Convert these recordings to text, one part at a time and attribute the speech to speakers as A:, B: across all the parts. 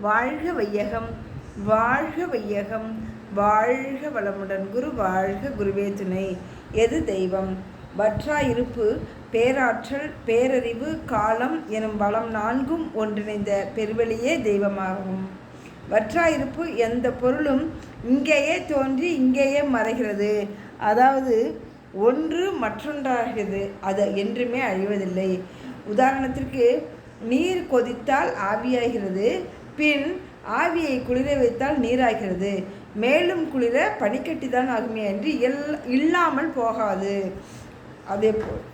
A: வாழ்க வையகம் வாழ்க வையகம் வாழ்க வளமுடன். குரு வாழ்க குருவே துணை. எது தெய்வம்? வற்றா இருப்பு பேராற்றல் பேரறிவு காலம் எனும் வளம் நான்கும் ஒன்றிணைந்த பெருவெளியே தெய்வமாகும். வற்றா இருப்பு எந்த பொருளும் இங்கேயே தோன்றி இங்கேயே மறைகிறது. அதாவது ஒன்று மற்றொன்றாகிறது அது என்றுமே அழிவதில்லை. உதாரணத்திற்கு நீர் கொதித்தால் ஆவியாகிறது பின் ஆவியை குளிர வைத்தால் நீராகிறது. மேலும் குளிர பனிக்கட்டி தான் ஆகுமே என்று எல் இல்லாமல் போகாது. அதே போல்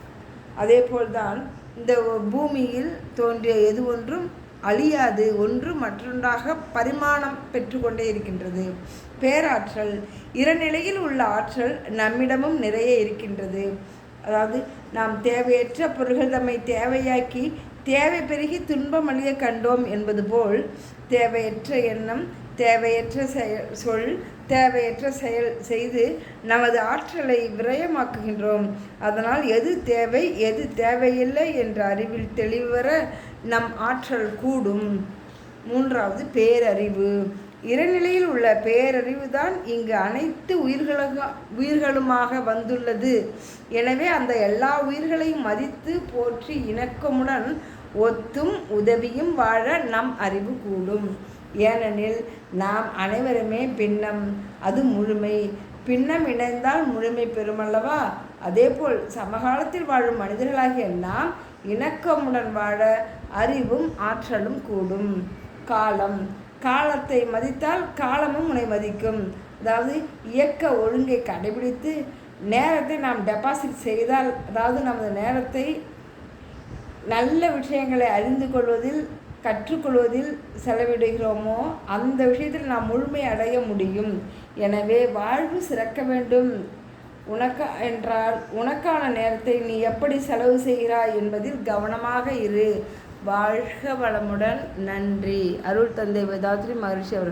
A: அதே போல்தான் இந்த பூமியில் தோன்றிய எது ஒன்றும் அழியாது. ஒன்று மற்றொன்றாக பரிமாணம் பெற்றுக்கொண்டே இருக்கின்றது. பேராற்றல். இரநிலையில் உள்ள ஆற்றல் நம்மிடமும் நிறைய இருக்கின்றது. அதாவது நாம் தேவையற்ற பொருள்கள் தம்மை தேவையாக்கி தேவை பெருகி துன்பம் அழிய கண்டோம் என்பது போல் தேவையற்ற எண்ணம் தேவையற்ற செயல் சொல் தேவையற்ற செயல் செய்து நமது ஆற்றலை விரயமாக்குகின்றோம். அதனால் எது தேவை எது தேவையில்லை என்ற அறிவில் தெளிவர நம் ஆற்றல் கூடும். மூன்றாவது பேரறிவு. இறைநிலையில் உள்ள பேரறிவு தான் இங்கு அனைத்து உயிர்களுக உயிர்களுமாக வந்துள்ளது. எனவே அந்த எல்லா உயிர்களையும் மதித்து போற்றி இணக்கமுடன் ஒத்தும் உதவியும் வாழ நம் அறிவு கூடும். ஏனெனில் நாம் அனைவருமே பின்னம் அது முழுமை. பின்னம் இணைந்தால் முழுமை பெறுமல்லவா? அதேபோல் சமகாலத்தில் வாழும் மனிதர்களாகிய நாம் இணக்கமுடன் வாழ அறிவும் ஆற்றலும் கூடும். காலம் காலத்தை மதித்தால் காலமும் உன்னை மதிக்கும். அதாவது இயக்க ஒழுங்கை கடைபிடித்து நேரத்தை நாம் டெபாசிட் செய்தால் அதாவது நமது நேரத்தை நல்ல விஷயங்களை அறிந்து கொள்வதில் கற்றுக்கொள்வதில் செலவிடுகிறோமோ அந்த விஷயத்தில் நாம் முழுமை அடைய முடியும். எனவே வாழ்வு சிறக்க வேண்டும். உனக்கா என்றால் உனக்கான நேரத்தை நீ எப்படி செலவு செய்கிறாய் என்பதில் கவனமாக இரு. வாழ்க வளமுடன். நன்றி. அருள் தந்தை வேதாத்ரி மகர்ஷி அவர்கள்.